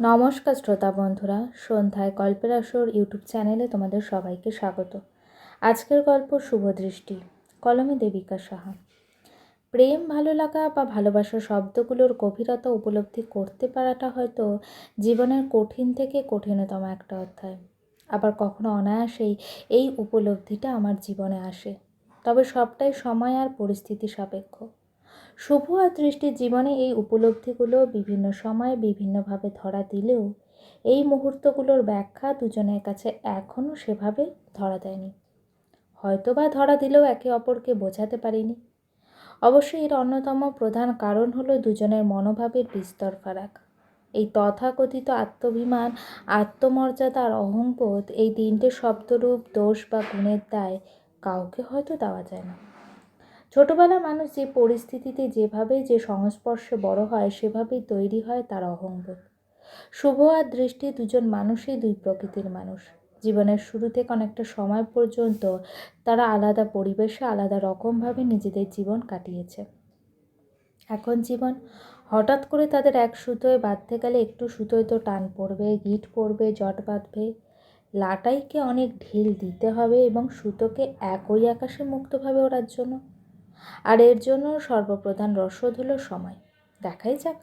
নমস্কার শ্রোতা বন্ধুরা, সন্ধ্যায় গল্পের আসর ইউটিউব চ্যানেলে তোমাদের সবাইকে স্বাগত। আজকের গল্প শুভ দৃষ্টি, কলমে দেবিকা সাহা। প্রেম ভালো লাগা বা ভালোবাসার শব্দগুলোর গভীরতা উপলব্ধি করতে পারাটা হয়তো জীবনের কঠিন থেকে কঠিনতম একটা অধ্যায়। আবার কখনো অনায়াসেই এই উপলব্ধিটা আমার জীবনে আসে। তবে সবটাই সময় আর পরিস্থিতি সাপেক্ষ। শুভ আর দৃষ্টির জীবনে এই উপলব্ধিগুলো বিভিন্ন সময়ে বিভিন্নভাবে ধরা দিলেও এই মুহূর্তগুলোর ব্যাখ্যা দুজনের কাছে এখনও সেভাবে ধরা দেয়নি। হয়তো বা ধরা দিলেও একে অপরকে বোঝাতে পারিনি। অবশ্যই এর অন্যতম প্রধান কারণ হলো দুজনের মনোভাবের বিস্তর ফারাক। এই তথাকথিত আত্মভিমান, আত্মমর্যাদা আর অহংবোধ এই তিনটে শব্দরূপ, দোষ বা গুণের দায় কাউকে হয়তো দেওয়া যায় না। ছোটবেলা মানুষ যে পরিস্থিতিতে যেভাবে যে সংস্পর্শে বড় হয়, সেভাবেই তৈরি হয় তার অহংবোধ। শুভ আর দৃষ্টি দুজন মানুষই দুই প্রকৃতির মানুষ। জীবনের শুরু থেকে অনেকটা সময় পর্যন্ত তারা আলাদা পরিবেশে, আলাদা রকমভাবে নিজেদের জীবন কাটিয়েছে। এখন জীবন হঠাৎ করে তাদের এক সুতোয় বাঁধতে গেলে একটু সুতোয় তো টান পড়বে, গিট পড়বে, জট বাঁধবে। লাটাইকে অনেক ঢিল দিতে হবে এবং সুতোকে একই আকাশে মুক্তভাবে ওড়ার জন্য। আর এর জন্য সর্বপ্রধান রসদ হলো সময়। দেখাই যাক,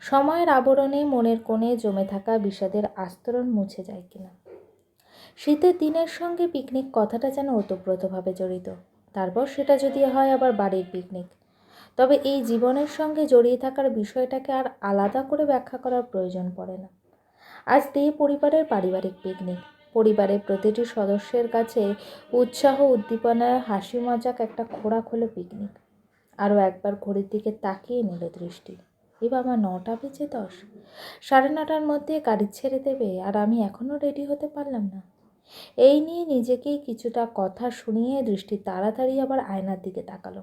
সময়ের আবরণে মনের কোণে জমে থাকা বিষাদের আস্তরণ মুছে যায় কিনা। শীতের দিনের সঙ্গে পিকনিক কথাটা যেন ওতপ্রোতভাবে জড়িত। তারপর সেটা যদি হয় আবার বাড়ির পিকনিক। তবে এই জীবনের সঙ্গে জড়িয়ে থাকার বিষয়টাকে আর আলাদা করে ব্যাখ্যা করার প্রয়োজন পড়ে না। আজ দে পরিবারের পারিবারিক পিকনিক। পরিবারের প্রতিটি সদস্যের কাছে উৎসাহ উদ্দীপনার হাসি মজাক একটা খোরাক হলো পিকনিক আরও একবার ঘড়ির দিকে তাকিয়ে নিল দৃষ্টি। এ বাবা নটা বেজে দশ। সাড়ে নটার মধ্যে গাড়ি ছেড়ে দেবে আর আমি এখনও রেডি হতে পারলাম না। এই নিয়ে নিজেকেই কিছুটা কথা শুনিয়ে দৃষ্টি তাড়াতাড়ি আবার আয়নার দিকে তাকালো।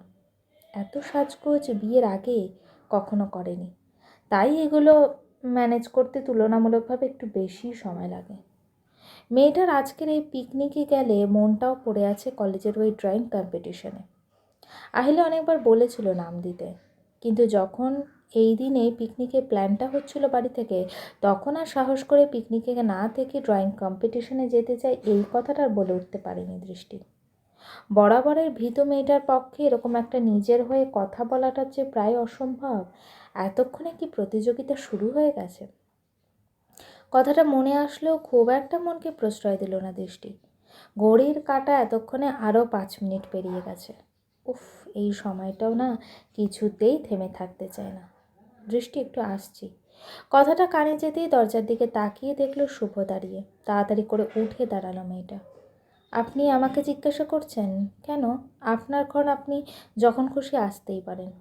এত সাজগোজ বিয়ের আগে কখনো করেনি। তাই এগুলো ম্যানেজ করতে তুলনামূলকভাবে একটু বেশি সময় লাগে। মেয়েটার আজকের এই পিকনিকে গেলে মনটাও পড়ে আছে কলেজের ওই ড্রয়িং কম্পিটিশনে। আহিলে অনেকবার বলেছিল নাম দিতে। কিন্তু যখন এই দিনে পিকনিকের প্ল্যানটা হচ্ছিল বাড়ি থেকে, তখন আর সাহস করে পিকনিকে না থেকে ড্রয়িং কম্পিটিশনে যেতে চাই এই কথাটা বলে উঠতে পারিনি দৃষ্টি। বরাবরের ভীত মেয়েটার পক্ষে এরকম একটা নিজের হয়ে কথা বলাটা যে প্রায় অসম্ভব, এতক্ষণে কি প্রতিযোগিতা শুরু হয়ে গেছে? কথাটা মনে আসলেও খুব একটা মনকে প্রশ্রয় দিল না দৃষ্টি। ঘড়ির কাটা এতক্ষণে আরও পাঁচ মিনিট পেরিয়ে গেছে। উফ, এই সময়টাও না কিছুতেই থেমে থাকতে চায় না। দৃষ্টি একটু আসছি। কথাটা কানে যেতেই দরজার দিকে তাকিয়ে দেখল শুভ দাঁড়িয়ে। তাড়াতাড়ি করে উঠে দাঁড়াল মেয়েটা। আপনি আমাকে জিজ্ঞাসা করছেন? কেন? আপনার ঘর আপনি যখন খুশি আসতেই পারেন।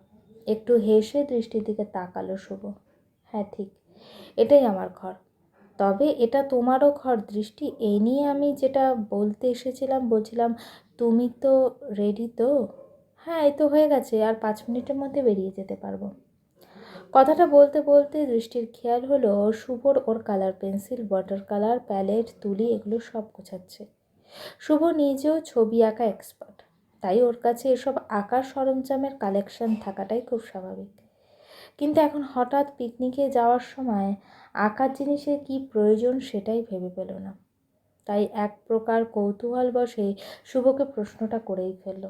একটু হেসে দৃষ্টির দিকে তাকালো শুভ। হ্যাঁ ঠিক। এটাই আমার ঘর। তবে এটা তোমারও ঘর দৃষ্টি। এই নিয়ে আমি যেটা বলতে এসেছিলাম, বলছিলাম, তুমি তো রেডি তো? হ্যাঁ এই তো হয়ে গেছে, আর পাঁচ মিনিটের মধ্যে বেরিয়ে যেতে পারব। কথাটা বলতে বলতে দৃষ্টির খেয়াল হলো শুভর ওর colour pencil water colour palette তুলি, এগুলো সব গোছাচ্ছে। শুভ নিজেও ছবি আঁকা এক্সপার্ট তাই ওর কাছে এসব আঁকার সরঞ্জামের কালেকশন থাকাটাই খুব স্বাভাবিক। কিন্তু এখন হঠাৎ পিকনিকে যাওয়ার সময় আঁকার জিনিসের কি প্রয়োজন সেটাই ভেবে পেল না। তাই এক প্রকার কৌতূহল বসে শুভকে প্রশ্নটা করেই ফেলল,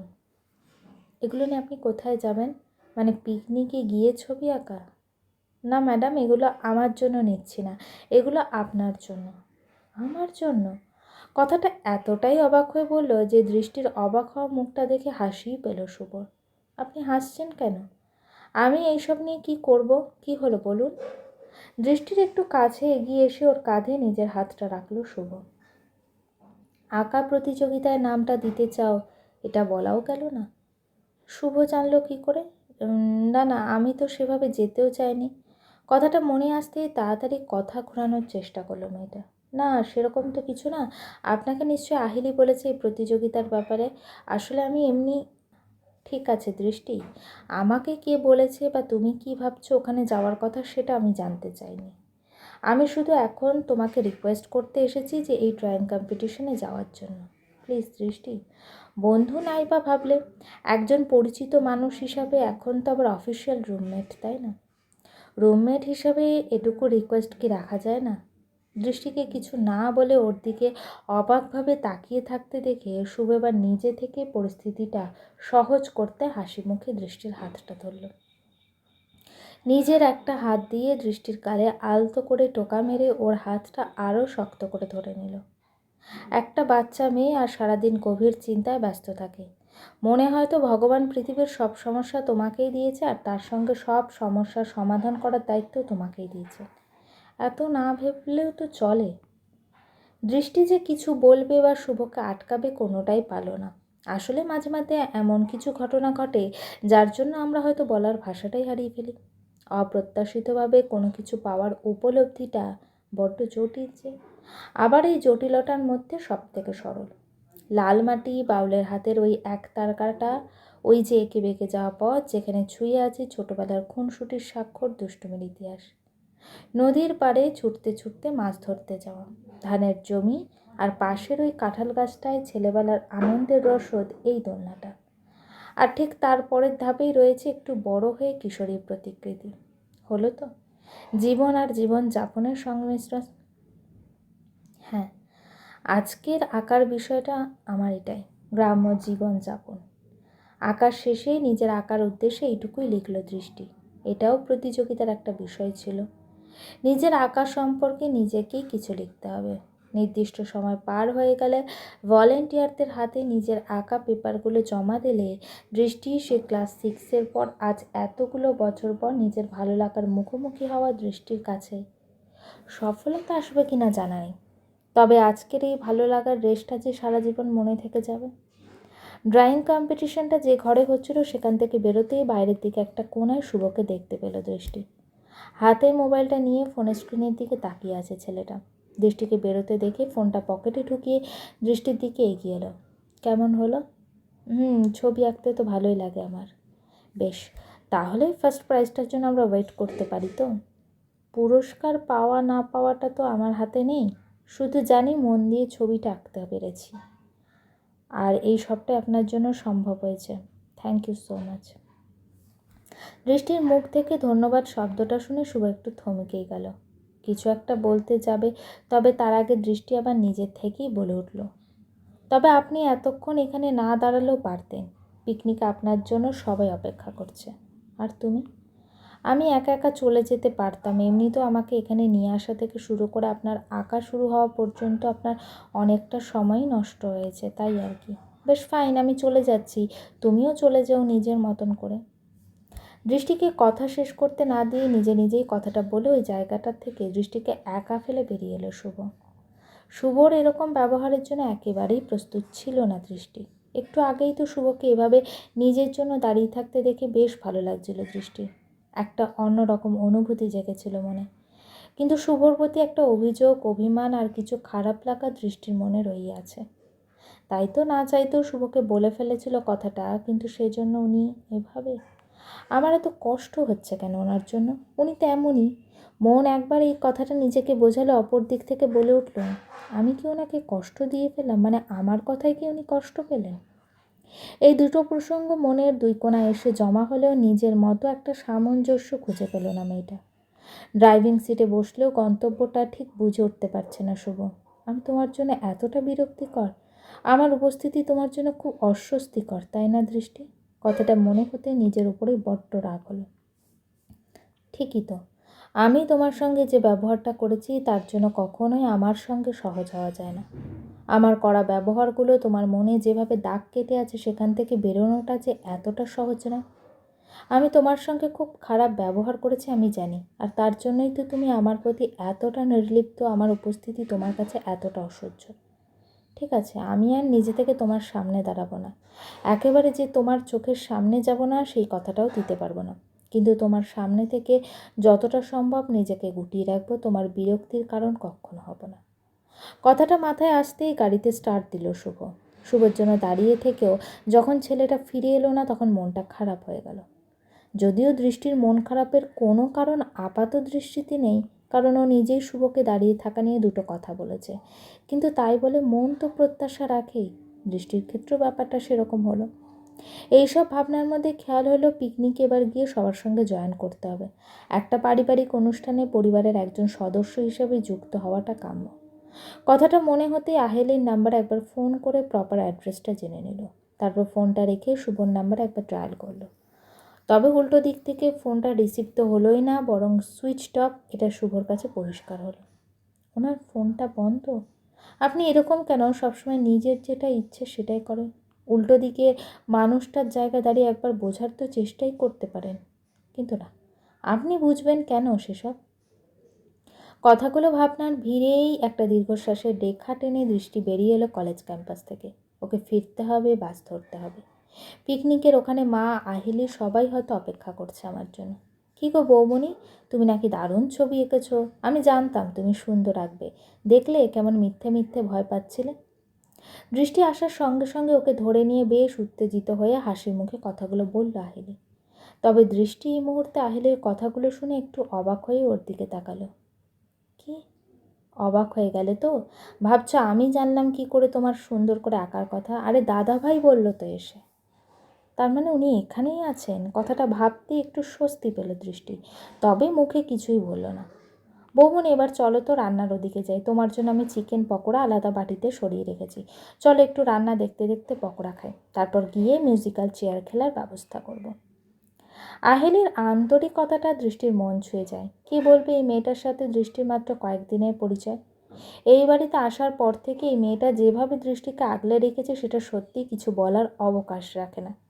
এগুলো নিয়ে আপনি কোথায় যাবেন? মানে পিকনিকে গিয়ে ছবি আঁকা? না ম্যাডাম, এগুলো আমার জন্য নিচ্ছি না, এগুলো আপনার জন্য। আমার জন্য? কথাটা এতটাই অবাক হয়ে বলল যে দৃষ্টির অবাক হওয়া মুখটা দেখে হাসিই পেল শুভ। আপনি হাসছেন কেন? আমি এইসব নিয়ে কি করব? কি হলো বলুন? দৃষ্টির একটু কাছে এগিয়ে এসে ওর কাঁধে নিজের হাতটা রাখল শুভ। আঁকা প্রতিযোগিতায় নামটা দিতে চাও, এটা বলাও গেল না। শুভ জানলো কী করে? না না, আমি তো সেভাবে যেতেও চাইনি। কথাটা মনে আসতেই তাড়াতাড়ি কথা ঘোরানোর চেষ্টা করল মেয়েটা। না, সেরকম তো কিছু না। আপনাকে নিশ্চয়ই আহিলি বলেছে এই প্রতিযোগিতার ব্যাপারে। আসলে আমি এমনি ঠিক আছে, দৃষ্টি। আমাকে কে বলেছে বা তুমি কি ভাবছ ওখানে যাওয়ার কথা সেটা আমি জানতে চাইনি। আমি শুধু এখন তোমাকে রিকোয়েস্ট করতে এসেছি যে এই ড্রয়িং কম্পিটিশনে যাওয়ার জন্য। প্লিজ দৃষ্টি। বন্ধু নাই বা ভাবলে, একজন পরিচিত মানুষ হিসাবে এখন তো আবার অফিসিয়াল রুমমেট তাই না? রুমমেট হিসাবে এটুকু রিকোয়েস্ট কি রাখা যায় না? দৃষ্টিকে কিছু না বলে ওর দিকে অবাকভাবে তাকিয়ে থাকতে দেখে শুভ এবার নিজে থেকে পরিস্থিতিটা সহজ করতে হাসি মুখে দৃষ্টির হাতটা ধরল। নিজের একটা হাত দিয়ে দৃষ্টির কালে আলতো করে টোকা মেরে ওর হাতটা আরও শক্ত করে ধরে নিল। একটা বাচ্চা মেয়ে আর সারাদিন গভীর চিন্তায় ব্যস্ত থাকে। মনে হয়তো ভগবান পৃথিবীর সব সমস্যা তোমাকেই দিয়েছে আর তার সঙ্গে সব সমস্যার সমাধান করার দায়িত্ব তোমাকেই দিয়েছে। এত না ভেবলেও তো চলে। দৃষ্টি যে কিছু বলবে বা শুভকে আটকাবে কোনোটাই পালো না। আসলে মাঝে মাঝে এমন কিছু ঘটনা ঘটে, যার জন্য আমরা হয়তো বলার ভাষাটাই হারিয়ে ফেলি। অপ্রত্যাশিতভাবে কোনো কিছু পাওয়ার উপলব্ধিটা বড্ড জটিল যে। আবার এই জটিলতার মধ্যে সব থেকে সরল। লাল মাটি বাউলের হাতের ওই এক তারকাটা, ওই যে এঁকে বেঁকে যাওয়া পথ, যেখানে ছুঁয়ে আছে ছোটোবেলার খুনসুটির স্বাক্ষর, দুষ্টুমির ইতিহাস। নদীর পাড়ে ছুটতে ছুটতে মাছ ধরতে যাওয়া। ধানের জমি আর পাশের ওই কাঁঠাল গাছটায় ছেলেবেলার আনন্দের রসদ এই দোলনাটা। আর ঠিক তারপরের ধাপেই রয়েছে একটু বড় হয়ে কিশোরী প্রতিকৃতি। হলো তো? জীবন আর জীবন যাপনের সংমিশ্রণ। হ্যাঁ আজকের আঁকার বিষয়টা আমার এটাই, গ্রাম্য জীবন যাপন। আঁকার শেষেই নিজের আঁকার উদ্দেশ্যে এইটুকুই লিখল দৃষ্টি। এটাও প্রতিযোগিতার একটা বিষয় ছিল। নিজের আঁকা সম্পর্কে নিজেকেই কিছু লিখতে হবে। নির্দিষ্ট সময় পার হয়ে গেলে ভলেন্টিয়ারদের হাতে নিজের আঁকা পেপারগুলো জমা দিলে দৃষ্টি সে ক্লাস সিক্সের পর আজ এতগুলো বছর পর নিজের ভালো লাগার মুখোমুখি হওয়া দৃষ্টির কাছে। সফলতা আসবে কিনা জানা নেই তবে আজকের এই ভালো লাগার রেসটা যে সারা জীবন মনে থেকে যাবে। ড্রয়িং কম্পিটিশনটা যে ঘরে হচ্ছিল সেখান থেকে বেরোতেই বাইরের দিকে একটা কোনায় শুভকে দেখতে পেল দৃষ্টি। হাতে মোবাইলটা নিয়ে ফোনের স্ক্রিনের দিকে তাকিয়ে আছে ছেলেটা। দৃষ্টিকে বেরোতে দেখে ফোনটা পকেটে ঢুকিয়ে দৃষ্টির দিকে এগিয়ে এলো। কেমন হলো? হুম, ছবি আঁকতে তো ভালোই লাগে আমার। বেশ, তাহলে ফার্স্ট প্রাইজটার জন্য আমরা ওয়েট করতে পারি তো? পুরস্কার পাওয়া না পাওয়াটা তো আমার হাতে নেই। শুধু জানি মন দিয়ে ছবিটা আঁকতে পেরেছি। আর এই সবটাই আপনার জন্য সম্ভব হয়েছে। থ্যাংক ইউ সো মাচ দৃষ্টির মুখ থেকে ধন্যবাদ শব্দটা শুনে শুভ একটু থমকেই গেল। কিছু একটা বলতে যাবে, তবে তার আগে দৃষ্টি আবার নিজের থেকেই বলে উঠল। তবে আপনি এতক্ষণ এখানে না দাঁড়ালেও পারতেন। পিকনিক আপনার জন্য সবাই অপেক্ষা করছে। আর তুমি? আমি একা একা চলে যেতে পারতাম। এমনিতেও আমাকে এখানে নিয়ে আসা থেকে শুরু করে আপনার আঁকা শুরু হওয়া পর্যন্ত আপনার অনেকটা সময়ই নষ্ট হয়েছে, তাই আর কি। বেশ ফাইন আমি চলে যাচ্ছি। তুমিও চলে যাও নিজের মতন করে। দৃষ্টিকে কথা শেষ করতে না দিয়ে নিজে নিজেই কথাটা বলে ওই জায়গাটার থেকে দৃষ্টিকে একা ফেলে বেরিয়ে এলো শুভ। শুভর এরকম ব্যবহারের জন্য একেবারেই প্রস্তুত ছিল না দৃষ্টি। একটু আগেই তো শুভকে এভাবে নিজের জন্য দাঁড়িয়ে থাকতে দেখে বেশ ভালো লাগছিল দৃষ্টি। একটা অন্যরকম অনুভূতি জেগেছিল মনে। কিন্তু শুভর প্রতি একটা অভিযোগ, অভিমান আর কিছু খারাপ লাগা দৃষ্টির মনে রয়ে আছে। তাই তো না চাইতেও শুভকে বলে ফেলেছিল কথাটা, কিন্তু সেজন্য উনি এভাবে আমার এত কষ্ট হচ্ছে কেন ওনার জন্য? উনি তো এমনই। মন একবার এই কথাটা নিজেকে বোঝালে অপর দিক থেকে বলে উঠল, আমি কি ওনাকে কষ্ট দিয়ে ফেলাম মানে আমার কথায় কি উনি কষ্ট পেলেন? এই দুটো প্রসঙ্গ মনের দুই কোণায় এসে জমা হলেও নিজের মতো একটা সামঞ্জস্য খুঁজে পেল না মেয়েটা। ড্রাইভিং সিটে বসলেও গন্তব্যটা ঠিক বুঝে উঠতে পারছে না শুভ। আমি তোমার জন্য এতটা বিরক্তিকর? আমার উপস্থিতি তোমার জন্য খুব অস্বস্তিকর, তাই না দৃষ্টি? কথাটা মনে হতে নিজের উপরেই বড্ড রাগ হলো। ঠিকই তো, আমি তোমার সঙ্গে যে ব্যবহারটা করেছি তার জন্য কখনোই আমার সঙ্গে সহজ হওয়া যায় না। আমার করা ব্যবহারগুলো তোমার মনে যেভাবে দাগ কেটে আছে সেখান থেকে বেরোনোটা যে এতটা সহজ না আমি তোমার সঙ্গে খুব খারাপ ব্যবহার করেছি আমি জানি, আর তার জন্যই তো তুমি আমার প্রতি এতটা নির্লিপ্ত, আমার উপস্থিতি তোমার কাছে এতটা অসহ্য। ঠিক আছে, আমি আর নিজে থেকে তোমার সামনে দাঁড়াবো না। একেবারে যে তোমার চোখের সামনে যাব না, সেই কথাটাও দিতে পারব না। কিন্তু তোমার সামনে থেকে যতটা সম্ভব নিজেকে গুটিয়ে রাখব, তোমার বিরক্তির কারণ কখনো হব না। কথাটা মাথায় আসতেই গাড়িতে স্টার্ট দিল শুভ। শুভর জন্য দাঁড়িয়ে থেকেও যখন ছেলেটা ফিরে এলো না, তখন মনটা খারাপ হয়ে গেল। যদিও দৃষ্টির মন খারাপের কোনো কারণ আপাত দৃষ্টিতে নেই কারণ ও নিজেই শুভকে দাঁড়িয়ে থাকা নিয়ে দুটো কথা বলেছে। কিন্তু তাই বলে মন তো প্রত্যাশা রাখেই। দৃষ্টির ক্ষেত্রেও ব্যাপারটা সেরকম হলো। এইসব ভাবনার মধ্যে খেয়াল হলো পিকনিক এবার গিয়ে সবার সঙ্গে জয়েন করতে হবে। একটা পারিবারিক অনুষ্ঠানে পরিবারের একজন সদস্য হিসেবে যুক্ত হওয়াটা কাম্য। কথাটা মনে হতেই আহেলির নাম্বার একবার ফোন করে প্রপার অ্যাড্রেসটা জেনে নিল। তারপর ফোনটা রেখে শুভর নাম্বার একবার ট্রায়াল করল। তবে উল্টো দিক থেকে ফোনটা রিসিভ তো হলোই না, বরং সুইচ অফ এটা শুভর কাছে পরিষ্কার হলো। ওনার ফোনটা বন্ধ? আপনি এরকম কেন? সবসময় নিজের যেটা ইচ্ছে সেটাই করেন। উল্টো দিকে মানুষটার জায়গা দাঁড়িয়ে একবার বোঝার তো চেষ্টাই করতে পারেন। কিন্তু না, আপনি বুঝবেন কেন সেসব? কথাগুলো ভাবনার ভিড়েই একটা দীর্ঘশ্বাসের রেখা টেনে দৃষ্টি বেরিয়ে এলো কলেজ ক্যাম্পাস থেকে। ওকে ফিরতে হবে, বাস ধরতে হবে। পিকনিকের ওখানে মা আহিলি সবাই হয়তো অপেক্ষা করছে আমার জন্য। কী গো বৌমণি, তুমি নাকি দারুণ ছবি এঁকেছ? আমি জানতাম তুমি সুন্দর আঁকবে। দেখলে কেমন মিথ্যে মিথ্যে ভয় পাচ্ছিলে? দৃষ্টি আসার সঙ্গে সঙ্গে ওকে ধরে নিয়ে বেশ উত্তেজিত হয়ে হাসির মুখে কথাগুলো বলল আহিলি। তবে দৃষ্টি এই মুহূর্তে আহিলের কথাগুলো শুনে একটু অবাক হয়ে ওর দিকে তাকালো। কি? অবাক হয়ে গেলে তো? ভাবছ আমি জানলাম কি করে তোমার সুন্দর করে আঁকার কথা? আরে দাদা ভাই বলল তো এসে। তার মানে উনি এখানেই আছেন? কথাটা ভাবতে একটু স্বস্তি পেল দৃষ্টি। তবে মুখে কিছুই বলল না। বৌমন, এবার চলো তো রান্নার ওদিকে যাই। তোমার জন্য আমি চিকেন পকোড়া আলাদা বাটিতে সরিয়ে রেখেছি। চলো একটু রান্না দেখতে দেখতে পকোড়া খাই। তারপর গিয়ে মিউজিক্যাল চেয়ার খেলার ব্যবস্থা করব। আহেলির আন্তরিকতাটা দৃষ্টির মন ছুঁয়ে যায়। কি বলবে এই মেয়েটার সাথে দৃষ্টির মাত্র কয়েকদিনের পরিচয়? এই বাড়িতে আসার পর থেকে এই মেয়েটা যেভাবে দৃষ্টিকে আগলে রেখেছে, সেটা সত্যি কিছু বলার অবকাশ রাখে না।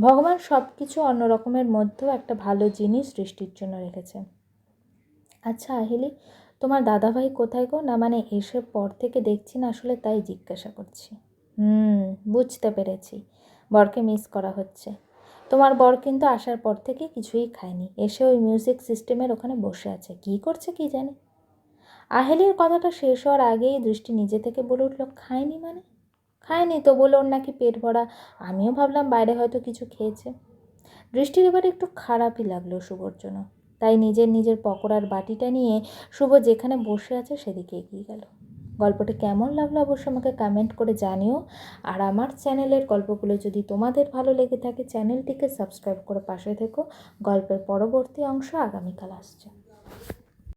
ভগবান সব কিছু অন্য রকমের মধ্যেও একটা ভালো জিনিস সৃষ্টির জন্য রেখেছে। আচ্ছা আহিলি, তোমার দাদাভাই কোথায় গো? না মানে এসে পর থেকে দেখছি না, আসলে তাই জিজ্ঞাসা করছি। হুম, বুঝতে পেরেছি। বরকে মিস করা হচ্ছে। তোমার বর কিন্তু আসার পর থেকে কিছুই খায়নি। এসে ওই মিউজিক সিস্টেমের ওখানে বসে আছে। কি করছে কি জানি? আহেলির কথাটা শেষ হওয়ার আগেই দৃষ্টি নিজে থেকে বলে উঠল, খায়নি মানে? খায়নি তো বলে ওর নাকি পেট ভরা। আমিও ভাবলাম বাইরে হয়তো কিছু খেয়েছে। দৃষ্টির এবারে একটু খারাপই লাগল শুভর জন্য। তাই নিজের নিজের পকোড়ার বাটিটা নিয়ে শুভ যেখানে বসে আছে সেদিকে এগিয়ে গেল। গল্পটি কেমন লাগল অবশ্যই আমাকে কমেন্ট করে জানিও। আর আমার চ্যানেলের গল্পগুলো যদি তোমাদের ভালো লেগে থাকে, চ্যানেলটিকে সাবস্ক্রাইব করে পাশে থেকো। গল্পের পরবর্তী অংশ আগামীকাল আসছে।